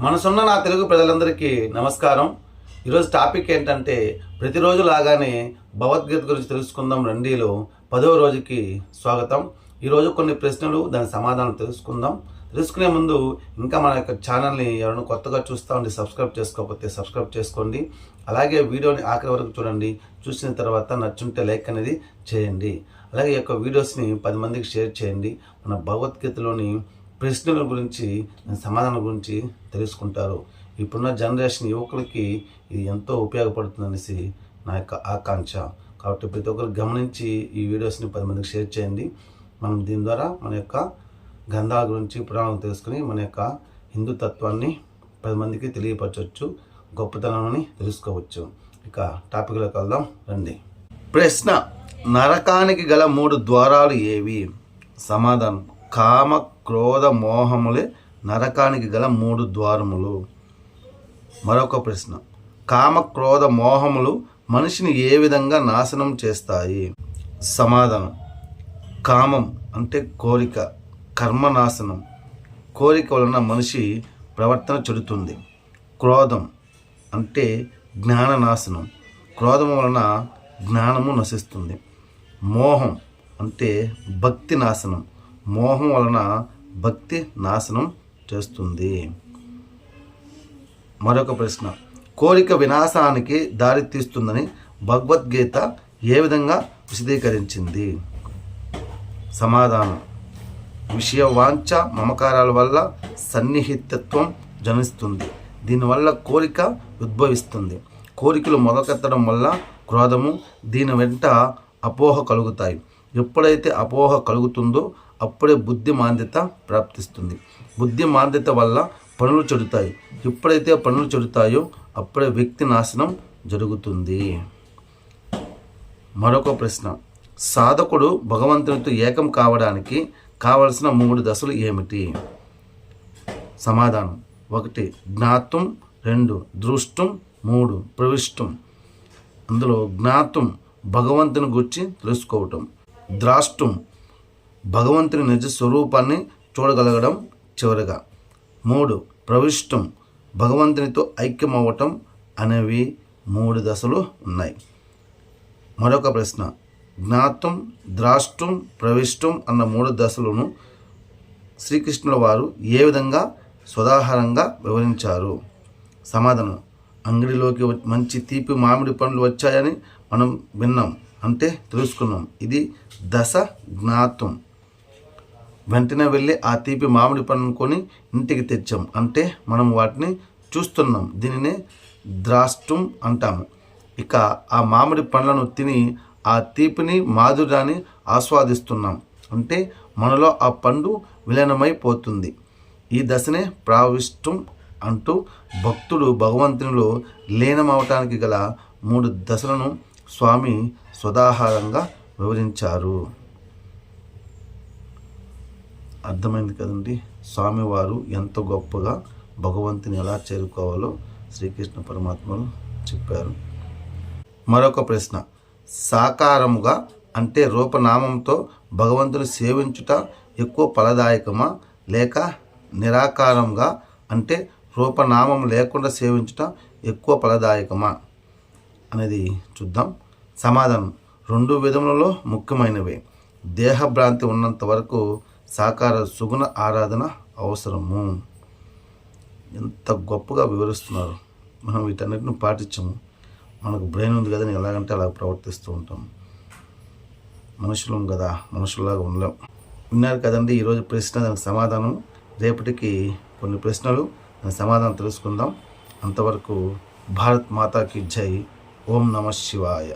మనసున్న నా తెలుగు ప్రజలందరికీ నమస్కారం. ఈరోజు టాపిక్ ఏంటంటే ప్రతిరోజు లాగానే భగవద్గీత గురించి తెలుసుకుందాం రండిలో పదవ రోజుకి స్వాగతం. ఈరోజు కొన్ని ప్రశ్నలు దాని సమాధానం తెలుసుకుందాం. తెలుసుకునే ముందు ఇంకా మన యొక్క ఛానల్ని ఎవరైనా కొత్తగా చూస్తూ ఉండి సబ్స్క్రైబ్ చేసుకోకపోతే సబ్స్క్రైబ్ చేసుకోండి. అలాగే వీడియోని ఆఖరి వరకు చూడండి. చూసిన తర్వాత నచ్చుంటే లైక్ అనేది చేయండి. అలాగే ఈ యొక్క వీడియోస్ని పది మందికి షేర్ చేయండి. మన భగవద్గీతలోని ప్రశ్నల గురించి సమాధానం గురించి తెలుసుకుంటారు. ఇప్పుడున్న జనరేషన్ యువకులకి ఇది ఎంతో ఉపయోగపడుతుందనేసి నా యొక్క ఆకాంక్ష. కాబట్టి ప్రతి ఒక్కరు గమనించి ఈ వీడియోస్ని పది మందికి షేర్ చేయండి. మనం దీని ద్వారా మన యొక్క గ్రంథాల గురించి పురాణం తెలుసుకుని మన యొక్క హిందూ తత్వాన్ని పది మందికి తెలియపరచవచ్చు గొప్పతనాన్ని తెలుసుకోవచ్చు. ఇక టాపిక్లోకి వెళ్దాం రండి. ప్రశ్న నరకానికి గల మూడు ద్వారాలు ఏవి? సమాధానం. కామ క్రోధ మోహములే నరకానికి గల మూడు ద్వారములు. మరొక ప్రశ్న. కామ క్రోధ మోహములు మనిషిని ఏ విధంగా నాశనం చేస్తాయి? సమాధానం. కామం అంటే కోరిక కర్మనాశనం. కోరిక వలన మనిషి ప్రవర్తన చెడుతుంది. క్రోధం అంటే జ్ఞాననాశనం. క్రోధం వలన జ్ఞానము నశిస్తుంది. మోహం అంటే భక్తి నాశనం మోహం వలన భక్తి నాశనం చేస్తుంది. మరొక ప్రశ్న. కోరిక వినాశానికి దారితీస్తుందని భగవద్గీత ఏ విధంగా విశదీకరించింది? సమాధానం. విషయ వాంఛ మమకారాల వల్ల సన్నిహితత్వం జనిస్తుంది. దీనివల్ల కోరిక ఉద్భవిస్తుంది. కోరికలు మొదకెత్తడం వల్ల క్రోధము దీని వెంట అపోహ కలుగుతాయి. ఎప్పుడైతే అపోహ కలుగుతుందో అప్పుడే బుద్ధి మాంద్యత ప్రాప్తిస్తుంది. బుద్ధి మాంద్యత వల్ల పనులు చెడుతాయి. ఎప్పుడైతే పనులు చెడుతాయో అప్పుడే వ్యక్తి నాశనం జరుగుతుంది. మరొక ప్రశ్న. సాధకుడు భగవంతునితో ఏకం కావడానికి కావలసిన మూడు దశలు ఏమిటి? సమాధానం. ఒకటి జ్ఞాతం. రెండు దృష్టం. మూడు ప్రవిష్టం. అందులో జ్ఞాతం భగవంతుని గురించి తెలుసుకోవటం. ద్రాష్టం భగవంతుని నిజ స్వరూపాన్ని చూడగలగడం చివరిగా. మూడు ప్రవిష్టం భగవంతునితో ఐక్యమవ్వటం అనేవి మూడు దశలు ఉన్నాయి. మరొక ప్రశ్న జ్ఞాతం ద్రాష్టం ప్రవిష్టం అన్న మూడు దశలను శ్రీకృష్ణుల వారు ఏ విధంగా స్వదాహారంగా వివరించారు? సమాధానం అంగడిలోకి మంచి తీపి మామిడి పండ్లు వచ్చాయని మనం విన్నాం. అంటే తెలుసుకున్నాం. ఇది దశ జ్ఞాతం. వెంటనే వెళ్ళి ఆ తీపి మామిడి పండును కొని ఇంటికి తెచ్చాం. అంటే మనం వాటిని చూస్తున్నాం. దీనినే ద్రాష్టం అంటాము. ఇక ఆ మామిడి పండ్లను తిని ఆ తీపిని మాధుర్యాన్ని ఆస్వాదిస్తున్నాం. అంటే మనలో ఆ పండు విలీనమైపోతుంది. ఈ దశనే ప్రావిష్టం అంటూ భక్తుడు భగవంతునిలో లీనమవటానికి గల మూడు దశలను స్వామి స్వదాహారంగా వివరించారు. అర్థమైంది కదండి? స్వామివారు ఎంత గొప్పగా భగవంతుని ఎలా చేరుకోవాలో శ్రీకృష్ణ పరమాత్మలు చెప్పారు. మరొక ప్రశ్న. సాకారముగా అంటే రూపనామంతో భగవంతుని సేవించుట ఎక్కువ ఫలదాయకమా? లేక నిరాకారంగా అంటే రూపనామం లేకుండా సేవించుట ఎక్కువ ఫలదాయకమా? అనేది చూద్దాం. సమాధానం రెండు విధములలో ముఖ్యమైనవే. దేహభ్రాంతి ఉన్నంత వరకు సాకార సుగుణ ఆరాధన అవసరము. ఎంత గొప్పగా వివరిస్తున్నారు. మనం వీటన్నిటిని పాటించము. మనకు బ్రెయిన్ ఉంది కదా ఎలాగంటే అలా ప్రవర్తిస్తూ ఉంటాం. మనుషులం కదా మనుషుల్లాగా ఉండలేం. విన్నారు కదండి ఈరోజు ప్రశ్న దానికి సమాధానం. రేపటికి కొన్ని ప్రశ్నలు దానికి సమాధానం తెలుసుకుందాం. అంతవరకు భారత్ మాతాకి జై. ఓం నమ శివాయ.